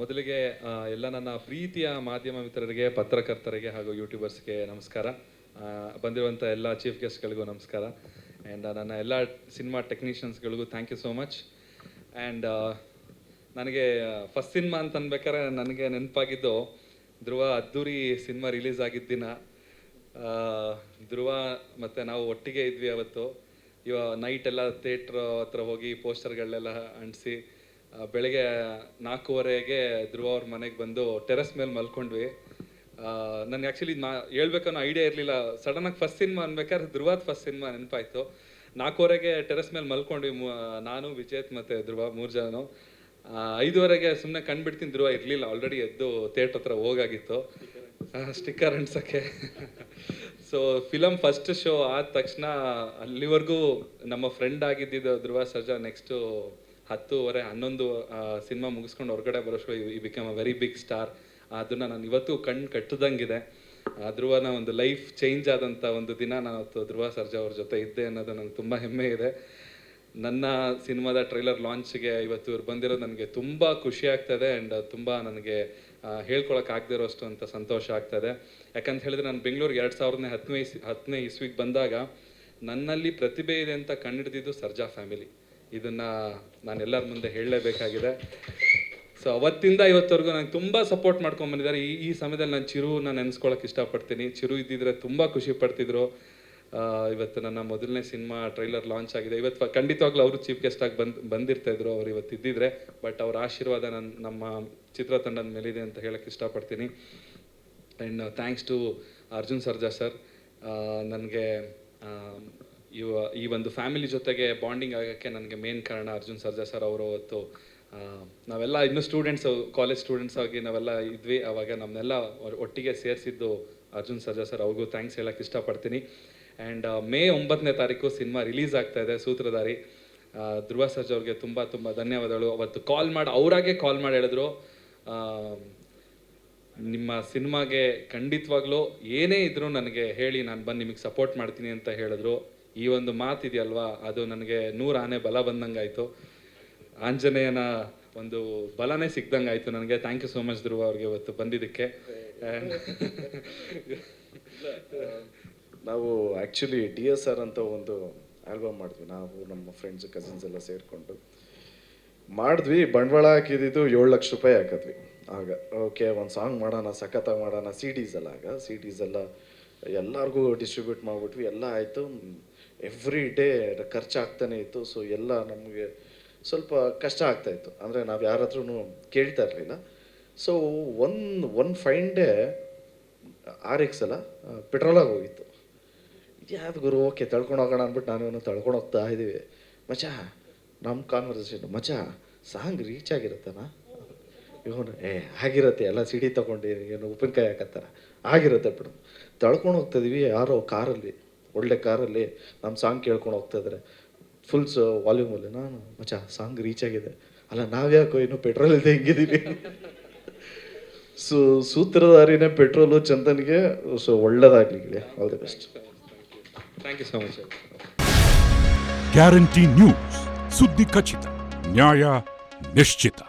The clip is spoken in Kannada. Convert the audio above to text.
ಮೊದಲಿಗೆ ಎಲ್ಲ ನನ್ನ ಪ್ರೀತಿಯ ಮಾಧ್ಯಮ ಮಿತ್ರರಿಗೆ, ಪತ್ರಕರ್ತರಿಗೆ ಹಾಗೂ ಯೂಟ್ಯೂಬರ್ಸ್ಗೆ ನಮಸ್ಕಾರ. ಬಂದಿರುವಂಥ ಎಲ್ಲ ಚೀಫ್ ಗೆಸ್ಟ್ಗಳಿಗೂ ನಮಸ್ಕಾರ. ಆ್ಯಂಡ್ ನನ್ನ ಎಲ್ಲ cinema ಟೆಕ್ನಿಷಿಯನ್ಸ್ಗಳಿಗೂ thank you so much and ನನಗೆ ಫಸ್ಟ್ ಸಿನಿಮಾ ಅಂತ ಅನ್ಬೇಕಾದ್ರೆ ನನಗೆ ನೆನಪಾಗಿದ್ದು ಧ್ರುವ ಅದ್ದೂರಿ ಸಿನಿಮಾ ರಿಲೀಸ್ ಆಗಿದ್ದ ದಿನ. ಧ್ರುವ ಮತ್ತು ನಾವು ಒಟ್ಟಿಗೆ ಇದ್ವಿ ಅವತ್ತು. ಇವ ನೈಟ್ ಎಲ್ಲ ಥಿಯೇಟ್ರ್ ಹತ್ರ ಹೋಗಿ ಪೋಸ್ಟರ್ಗಳನ್ನೆಲ್ಲ ಅಂಟಿಸಿ ಬೆಳಗ್ಗೆ ನಾಲ್ಕೂವರೆಗೆ ಧ್ರುವ ಅವ್ರ ಮನೆಗೆ ಬಂದು ಟೆರೆಸ್ ಮೇಲೆ ಮಲ್ಕೊಂಡ್ವಿ. ನನಗೆ ಆ್ಯಕ್ಚುಲಿ ನಾ ಹೇಳ್ಬೇಕನ್ನೋ ಐಡಿಯಾ ಇರಲಿಲ್ಲ. ಸಡನ್ನಾಗಿ ಫಸ್ಟ್ ಸಿನಿಮಾ ಅನ್ಬೇಕಾದ್ರೆ ಧ್ರುವದ ಫಸ್ಟ್ ಸಿನಿಮಾ ನೆನಪಾಯ್ತು. ನಾಲ್ಕೂವರೆಗೆ ಟೆರೆಸ್ ಮೇಲೆ ಮಲ್ಕೊಂಡ್ವಿ ನಾನು, ವಿಜೇತ್ ಮತ್ತು ಧ್ರುವ ಮೂರು ಜನ ಐದುವರೆಗೆ ಸುಮ್ಮನೆ ಕಂಡುಬಿಡ್ತೀನಿ ಧ್ರುವ ಇರಲಿಲ್ಲ. ಆಲ್ರೆಡಿ ಎದ್ದು ಥಿಯೇಟ್ರ್ ಹತ್ರ ಹೋಗಾಗಿತ್ತು. ಸ್ಟಿಕ್ಕರ್ ಅಂಟ್ಸೋಕ್ಕೆ. ಸೊ ಫಿಲಮ್ ಫಸ್ಟ್ ಶೋ ಆದ ತಕ್ಷಣ ಅಲ್ಲಿವರೆಗೂ ನಮ್ಮ ಫ್ರೆಂಡ್ ಆಗಿದ್ದಿದ್ದು ಧ್ರುವ ಸರ್ಜಾ ನೆಕ್ಸ್ಟು ಹತ್ತುವರೆ, ಹನ್ನೊಂದು ಸಿನಿಮಾ ಮುಗಿಸ್ಕೊಂಡು ಹೊರಗಡೆ ಬರೋಷ್ಟು ಈ become a very big star ಅದನ್ನು ನಾನು ಇವತ್ತು ಕಣ್ಣು ಕಟ್ಟದಂಗಿದೆ. ಧ್ರುವನ ಒಂದು ಲೈಫ್ ಚೇಂಜ್ ಆದಂಥ ಒಂದು ದಿನ ನಾನು ಅವತ್ತು ಧ್ರುವ ಸರ್ಜಾ ಅವ್ರ ಜೊತೆ ಇದ್ದೆ ಅನ್ನೋದು ನನಗೆ ತುಂಬ ಹೆಮ್ಮೆ ಇದೆ. ನನ್ನ ಸಿನಿಮಾದ ಟ್ರೈಲರ್ ಲಾಂಚ್ಗೆ ಇವತ್ತು ಇವ್ರು ಬಂದಿರೋದು ನನಗೆ ತುಂಬ ಖುಷಿ ಆಗ್ತದೆ ಆ್ಯಂಡ್ ತುಂಬ ನನಗೆ ಹೇಳ್ಕೊಳಕ್ಕೆ ಇರೋಷ್ಟು ಅಂತ ಸಂತೋಷ ಆಗ್ತದೆ. ಯಾಕಂತ ಹೇಳಿದ್ರೆ ನಾನು ಬೆಂಗಳೂರಿಗೆ ಎರಡು ಸಾವಿರನೇ ಹತ್ತನೇ ಇಸ್, ಹತ್ತನೇ ಇಸ್ವಿಗೆ ಬಂದಾಗ ನನ್ನಲ್ಲಿ ಪ್ರತಿಭೆ ಇದೆ ಅಂತ ಕಂಡಿಡ್ದಿದ್ದು ಸರ್ಜಾ ಫ್ಯಾಮಿಲಿ ಇದನ್ನು ನಾನು ಎಲ್ಲರ ಮುಂದೆ ಹೇಳಲೇಬೇಕಾಗಿದೆ. ಸೊ ಅವತ್ತಿಂದ ಇವತ್ತವರೆಗೂ ನಂಗೆ ತುಂಬ ಸಪೋರ್ಟ್ ಮಾಡ್ಕೊಂಡು ಬಂದಿದ್ದಾರೆ. ಈ ಈ ಸಮಯದಲ್ಲಿ ನಾನು ಚಿರು ನಾನು ನೆನೆಸ್ಕೊಳಕ್ಕೆ ಇಷ್ಟಪಡ್ತೀನಿ. ಚಿರು ಇದ್ದಿದ್ರೆ ತುಂಬ ಖುಷಿ ಪಡ್ತಿದ್ರು. ಇವತ್ತು ನನ್ನ ಮೊದಲನೇ ಸಿನಿಮಾ ಟ್ರೈಲರ್ ಲಾಂಚ್ ಆಗಿದೆ. ಇವತ್ತು ಖಂಡಿತವಾಗ್ಲೂ ಅವರು ಚೀಫ್ ಗೆಸ್ಟ್ ಆಗಿ ಬಂದ್, ಬಂದಿರ್ತಾ ಇದ್ರು ಅವ್ರು ಇವತ್ತು ಇದ್ದಿದ್ರೆ. ಬಟ್ ಅವ್ರ ಆಶೀರ್ವಾದ ನನ್ನ ನಮ್ಮ ಚಿತ್ರತಂಡದ ಮೇಲಿದೆ ಅಂತ ಹೇಳಕ್ಕೆ ಇಷ್ಟಪಡ್ತೀನಿ. And thanks to Arjun Sarja sir ನನಗೆ ಇವ, ಈ ಒಂದು ಫ್ಯಾಮಿಲಿ ಜೊತೆಗೆ ಬಾಂಡಿಂಗ್ ಆಗೋಕ್ಕೆ ನನಗೆ ಮೇನ್ ಕಾರಣ ಅರ್ಜುನ್ ಸರ್ಜಾ ಸರ್ ಅವರು ಅವತ್ತು ನಾವೆಲ್ಲ ಇನ್ನೂ ಸ್ಟೂಡೆಂಟ್ಸ್ ಕಾಲೇಜ್ ಸ್ಟೂಡೆಂಟ್ಸ್ ಆಗಿ ನಾವೆಲ್ಲ ಇದ್ವಿ. ಅವಾಗ ನಮ್ಮನ್ನೆಲ್ಲ ಒಟ್ಟಿಗೆ ಸೇರಿಸಿದ್ದು ಅರ್ಜುನ್ ಸರ್ಜಾ ಸರ್ ಅವ್ರಿಗೂ ಥ್ಯಾಂಕ್ಸ್ ಹೇಳಕ್ಕೆ ಇಷ್ಟಪಡ್ತೀನಿ. ಆ್ಯಂಡ್ ಮೇ ಒಂಬತ್ತನೇ ತಾರೀಕು ಸಿನಿಮಾ ರಿಲೀಸ್ ಆಗ್ತಾ ಇದೆ ಸೂತ್ರಧಾರಿ. ಧ್ರುವ ಸರ್ಜಾ ಅವ್ರಿಗೆ ತುಂಬ ತುಂಬ ಧನ್ಯವಾದಗಳು. ಅವತ್ತು ಕಾಲ್ ಮಾಡಿ, ಅವರಾಗೆ ಕಾಲ್ ಮಾಡಿ ಹೇಳಿದ್ರು. ನಿಮ್ಮ ಸಿನಿಮಾಗೆ ಖಂಡಿತವಾಗ್ಲೂ ಏನೇ ಇದ್ರೂ ನನಗೆ ಹೇಳಿ, ನಾನು ಬಂದು ನಿಮಗೆ ಸಪೋರ್ಟ್ ಮಾಡ್ತೀನಿ ಅಂತ ಹೇಳಿದ್ರು. ಈ ಒಂದು ಮಾತಿದೆಯಲ್ವಾ? ಅದು ನನಗೆ ನೂರ ಆನೆ ಬಲ ಬಂದಂಗೆ ಆಯಿತು ಆಂಜನೇಯನ ಒಂದು ಬಲನೇ ಸಿಕ್ದಂಗೆ ಆಯಿತು ನನಗೆ. Thank you so much Dhruva ಅವ್ರಿಗೆ ಇವತ್ತು ಬಂದಿದ್ದಕ್ಕೆ. ನಾವು ಆ್ಯಕ್ಚುಲಿ ಡಿ ಎಸ್ ಆರ್ ಅಂತ ಒಂದು ಆಲ್ಬಮ್ ಮಾಡಿದ್ವಿ. ನಾವು, ನಮ್ಮ ಫ್ರೆಂಡ್ಸ್ ಕಸಿನ್ಸ್ ಎಲ್ಲ ಸೇರಿಕೊಂಡು. ಮಾಡಿದ್ವಿ. ಬಂಡವಾಳ ಹಾಕಿದ್ದು ಏಳು ಲಕ್ಷ ರೂಪಾಯಿ ಹಾಕಿದ್ವಿ. ಆಗ ಓಕೆ ಒಂದು ಸಾಂಗ್ ಮಾಡೋಣ, ಸಖತ್ತಾಗಿ ಮಾಡೋಣ ಸಿ ಡೀಸ್ ಎಲ್ಲ ಆಗ. ಸಿ ಡೀಸ್ ಎಲ್ಲ ಎಲ್ಲರಿಗೂ ಡಿಸ್ಟ್ರಿಬ್ಯೂಟ್ ಮಾಡಿಬಿಟ್ವಿ, ಎಲ್ಲ ಆಯಿತು. ಎವ್ರಿ ಡೇ ಖರ್ಚಾಗ್ತಾನೆ ಇತ್ತು ಸೊ ಎಲ್ಲ ನಮಗೆ ಸ್ವಲ್ಪ ಕಷ್ಟ ಆಗ್ತಾಯಿತ್ತು ಅಂದರೆ ನಾವು ಯಾರ ಹತ್ರನೂ ಕೇಳ್ತಾ ಇರಲಿಲ್ಲ. So one one fine day R X ಅಲ್ಲ ಪೆಟ್ರೋಲಾಗಿ ಹೋಗಿತ್ತು. ಯಾವ್ದು ಗುರು, ಓಕೆ, ತಳ್ಕೊಂಡು ಹೋಗೋಣ ಅಂದ್ಬಿಟ್ಟು ನಾನು ತಳ್ಕೊಂಡು ಹೋಗ್ತಾ ಇದ್ದೀವಿ ಮಚಾ ನಮ್ಮ ಕಾನ್ವರ್ಸೇಷನ್ ಮಚಾ ಸಾಂಗ್ ರೀಚ್ ಆಗಿರುತ್ತನ? ಇವನು ಏ ಆಗಿರತ್ತೆ ಎಲ್ಲ ಸಿಡಿ ತಗೊಂಡು ಏನು ಉಪ್ಪಿನಕಾಯಿ ಹಾಕತ್ತಾರ. ಆಗಿರುತ್ತೆ ಬಿಡು. ತಳ್ಕೊಂಡು ಹೋಗ್ತಿದ್ವಿ ಇದೀವಿ ಯಾರೋ ಕಾರಲ್ಲಿ ಒಳ್ಳೆ ಕಾರಲ್ಲಿ ನಮ್ಮ ಸಾಂಗ್ ಕೇಳ್ಕೊಂಡು ಹೋಗ್ತಾಯಿದ್ರೆ ಫುಲ್ ಫುಲ್ಸ್ ವಾಲ್ಯೂಮಲ್ಲಿ ನಾನು ಮಚ್ಚ ಸಾಂಗ್ ರೀಚ್ ಆಗಿದೆ. ಅಲ್ಲ ನಾವ್ಯಾಕೋ ಇನ್ನು ಪೆಟ್ರೋಲ್ ಇದೆ ಹೆಂಗಿದ್ದೀವಿ ಸೊ ಸೂತ್ರಧಾರಿನೇ ಪೆಟ್ರೋಲು ಚಂದನ್ಗೆ ಸೊ ಒಳ್ಳೇದಾಗಲಿ all the best thank you so much Guarantee News ಸುದ್ದಿ ಖಚಿತ ನ್ಯಾಯ ನಿಶ್ಚಿತ.